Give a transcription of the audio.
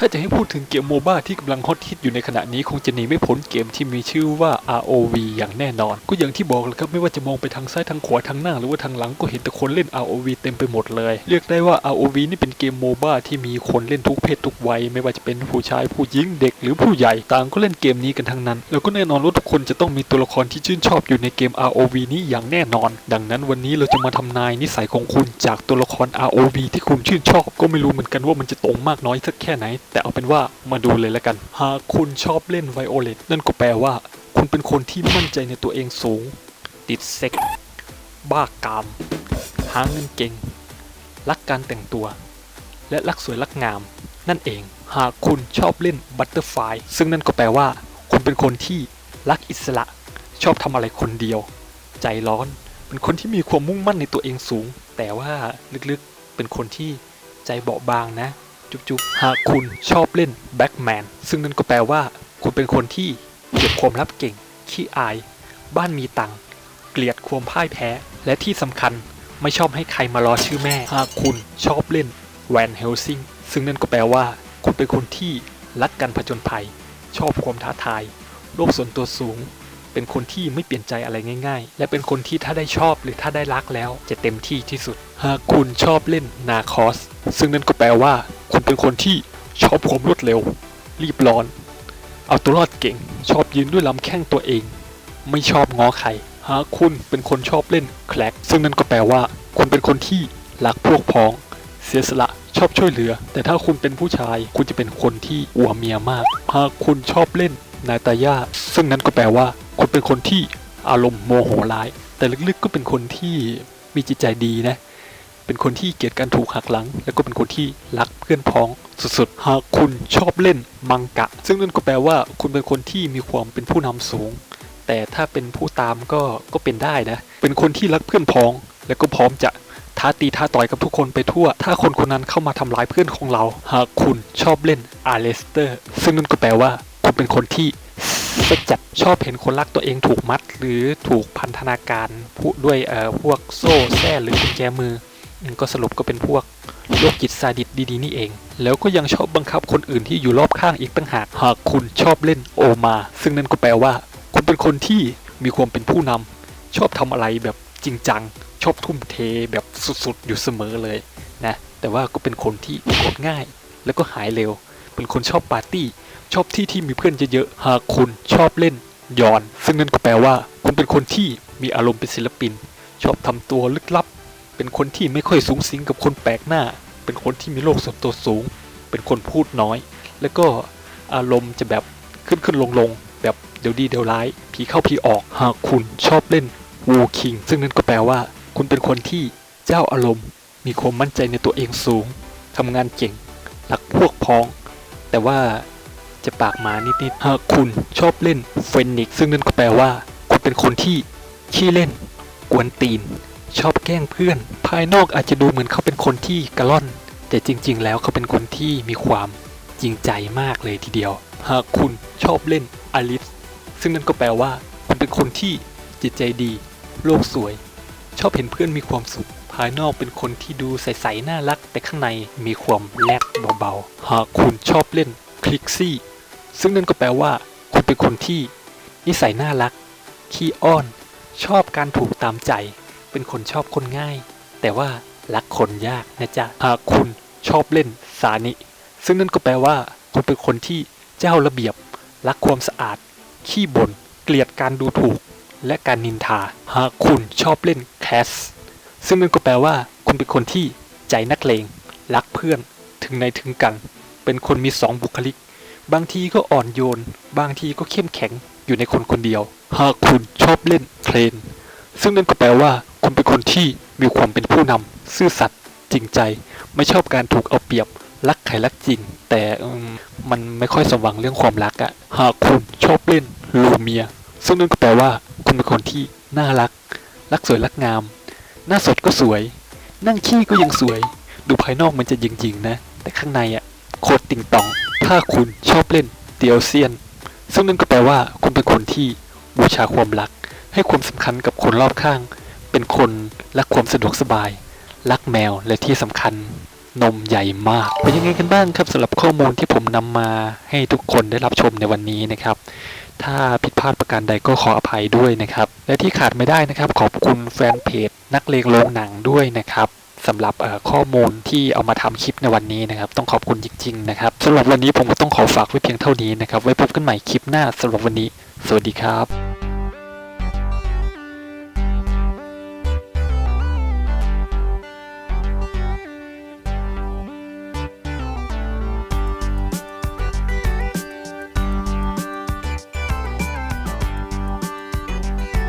ถ้าจะให้พูดถึงเกมโมบ้าที่กำลังฮอตฮิตอยู่ในขณะนี้คงจะหนีไม่พ้นเกมที่มีชื่อว่า ROV อย่างแน่นอน ก็อย่างที่บอกแหละครับไม่ว่าจะมองไปทางซ้ายทางขวาทางหน้า หรือว่าทางหลังก็เห็นแต่คนเล่น ROV เต็มไปหมดเลย เรียกได้ว่า ROV นี่เป็นเกมโมบ้าที่มีคนเล่นทุกเพศทุกวัย ไม่ว่าจะเป็นผู้ชายผู้หญิงเด็ก หรือผู้ใหญ่ต่างก็เล่นเกมนี้กันทั้งนั้น แล้วก็แน่นอนว่าทุกคนจะต้องมีตัวละครที่ชื่นชอบอยู่ในเกม ROV นี้อย่างแน่นอน ดังนั้นวันนี้เราจะมาทำนายนิสัยของคุณจากตัวละคร ROV ที่คุณชื่นชอบ ก็ไม่รู้เหมือนกันว่ามันจะตรงมากน้อยสักแค่ไหน แต่เอาเป็นว่ามาดูเลยแล้วกัน หากคุณชอบเล่นไวโอเลตนั่นก็แปลว่า คุณเป็นคนที่มั่นใจในตัวเองสูง ติดเซ็ก บ้ากาม หาเงินเก่ง รักการแต่งตัว และรักสวยรักงาม นั่นเอง หากคุณชอบเล่นบัตเตอร์ไฟซึ่งนั่นก็แปลว่า คุณเป็นคนที่รักอิสระ ชอบทำอะไรคนเดียว ใจร้อน เป็นคนที่มีความมุ่งมั่นในตัวเองสูง แต่ว่าลึกๆเป็นคนที่ใจเบาบางนะ จุ๊บๆ หากคุณชอบเล่นแบ็กแมนซึ่งนั่นก็แปลว่า คุณเป็นคนที่เก็บความลับเก่ง ขี้อาย บ้านมีตังค์เกลียดความพ่ายแพ้ และที่สำคัญไม่ชอบให้ใครมาล้อชื่อแม่ หากคุณชอบเล่นแวนเฮลซิงซึ่งนั่นก็แปลว่า คุณเป็นคนที่รักการผจญภัย ชอบความท้าทาย โลกส่วนตัวสูง เป็นคนที่ไม่เปลี่ยนใจอะไรง่าย ๆ และเป็นคนที่ถ้าได้ชอบหรือถ้าได้รักแล้วจะเต็มที่ที่สุด หากคุณชอบเล่นนาคอส ซึ่งนั่นก็แปลว่าค เป็นคนที่ชอบความรวดเร็ว รีบร้อน เอาตัวรอดเก่ง ชอบยืนด้วยลำแข้งตัวเอง ไม่ชอบง้อใครหากคุณเป็นคนชอบเล่นแคลกซึ่งนั่นก็แปลว่า คุณเป็นคนที่รักพวกพ้อง เสียสละชอบช่วยเหลือ แต่ถ้าคุณเป็นผู้ชาย คุณจะเป็นคนที่อวเมียมากหากคุณชอบเล่นนาตายาซึ่งนั้นก็แปลว่า คุณเป็นคนที่อารมณ์โมโหร้าย แต่ลึกๆก็เป็นคนที่มีจิตใจดีนะ เป็นคนที่เกลียดการถูกหักหลัง แล้วก็เป็นคนที่รักเพื่อนพ้องสุดๆ หากคุณชอบเล่นมังกะ ซึ่งนั่นก็แปลว่าคุณเป็นคนที่มีความเป็นผู้นำสูง แต่ถ้าเป็นผู้ตามก็ก็เป็นได้นะ เป็นคนที่รักเพื่อนพ้อง แล้วก็พร้อมจะท้าตีท้าต่อยกับทุกคนไปทั่ว ถ้าคนคนนั้นเข้ามาทำร้ายเพื่อนของเรา หากคุณชอบเล่นอาร์เลสเตอร์ ซึ่งนั่นก็แปลว่า คุณเป็นคนที่เซ็กจัดชอบเห็นคนรักตัวเองถูกมัด หรือถูกพันธนาการผู้ด้วยเอ่อพวกโซ่แส้หรือกุญแจมือ ก็สรุปก็เป็นพวกโรคจิตซาดิสดีๆนี่เอง แล้วก็ยังชอบบังคับคนอื่นที่อยู่รอบข้างอีกตั้งหาก หากคุณชอบเล่นโอมา ซึ่งนั่นก็แปลว่า คุณเป็นคนที่มีความเป็นผู้นำชอบทำอะไรแบบจริงจัง ชอบทุ่มเทแบบสุดๆ อยู่เสมอเลยนะ แต่ว่าก็เป็นคนที่โกรธง่าย แล้วก็หายเร็ว เป็นคนชอบปาร์ตี้ ชอบที่ที่มีเพื่อนเยอะๆ หากคุณชอบเล่นย้อน ซึ่งนั่นก็แปลว่า คุณเป็นคนที่มีอารมณ์เป็นศิลปิน ชอบทำตัวลึกลับ เป็นคนที่ไม่ค่อยสูงสิงกับคนแปลกหน้า เป็นคนที่มีโลกส่วนตัวสูง เป็นคนพูดน้อย แล้วก็อารมณ์จะแบบขึ้นขึ้นลงลงๆแบบเดี๋ยวดีเดี๋ยวร้าย ผีเข้าผีออก หากคุณชอบเล่นวูคิง ซึ่งนั่นก็แปลว่า คุณเป็นคนที่เจ้าอารมณ์ มีความมั่นใจในตัวเองสูง ทำงานเก่งรักพวกพ้อง แต่ว่าจะปากหมานิดๆหากคุณชอบเล่นเฟนิกซึ่งนั่นก็แปลว่า คุณเป็นคนที่ขี้เล่น กวนตีน แกล้งเพื่อน ภายนอกอาจจะดูเหมือนเขาเป็นคนที่กระล่อน แต่จริง ๆ แล้วเขาเป็นคนที่มีความจริงใจมากเลยทีเดียว หากคุณชอบเล่นอลิสซึ่งนั่นก็แปลว่า คุณเป็นคนที่จิตใจดี โลกสวย ชอบเห็นเพื่อนมีความสุข ภายนอกเป็นคนที่ดูใสๆน่ารัก แต่ข้างในมีความแลกเบาๆ หากคุณชอบเล่นคลิกซี่ ซึ่งนั่นก็แปลว่า คุณเป็นคนที่ นิสัยน่ารัก ขี้อ้อน ชอบการถูกตามใจ เป็นคนชอบคนง่าย แต่ว่ารักคนยากนะจ๊ะหากคุณชอบเล่นสานิ ซึ่งนั่นก็แปลว่า คุณเป็นคนที่เจ้าระเบียบ รักความสะอาด ขี้บน่นเกลียดการดูถูก และการนินทา หากคุณชอบเล่นแคส ซึ่งนั่นก็แปลว่า คุณเป็นคนที่ใจนักเลง รักเพื่อน ถึงในถึงกัน เป็นคนมีสองบุคลิก บางทีก็อ่อนโยน บางทีก็เข้มแข็งอยู่ในคนคนเดียว หากคุณชอบเล่นเพลนซึ่งนั่นก็แปลว่า คุณเป็นคนที่มีความเป็นผู้นำซื่อสัตย์จริงใจ ไม่ชอบการถูกเอาเปรียบรักใครรักจริง แต่มมันไม่ค่อยสมหวังเรื่องความรักอะหากคุณชอบเล่นลูเมีย ซึ่งนั่นก็แปลว่า คุณเป็นคนที่น่ารัก รักสวยรักงาม หน้าสดก็สวย นั่งขี้ก็ยังสวย ดูภายนอกมันจะหยิงๆนะ แต่ข้างในอะโคตรติ่งตอง ถ้าคุณชอบเล่นเตียวเซียน ซึ่งนั่นก็แปลว่า คุณเป็นคนที่บูชาความรัก ให้ความสำคัญกับคนรอบข้าง เป็นคนรักความสะดวกสบาย รักแมวและที่สำคัญนมใหญ่มาก เป็นยังไงกันบ้างครับสำหรับข้อมูลที่ผมนำมาให้ทุกคนได้รับชมในวันนี้นะครับ ถ้าผิดพลาดประการใดก็ขออภัยด้วยนะครับ และที่ขาดไม่ได้นะครับ ขอบคุณแฟนเพจ นักเลงโรงหนังด้วยนะครับสำหรับข้อมูลที่เอามาทำคลิปในวันนี้นะครับ ต้องขอบคุณจริง ๆ นะครับสำหรับวันนี้ผมก็ต้องขอฝากไว้เพียงเท่านี้นะครับ ไว้พบกันใหม่คลิปหน้าสำหรับวันนี้ สวัสดีครับ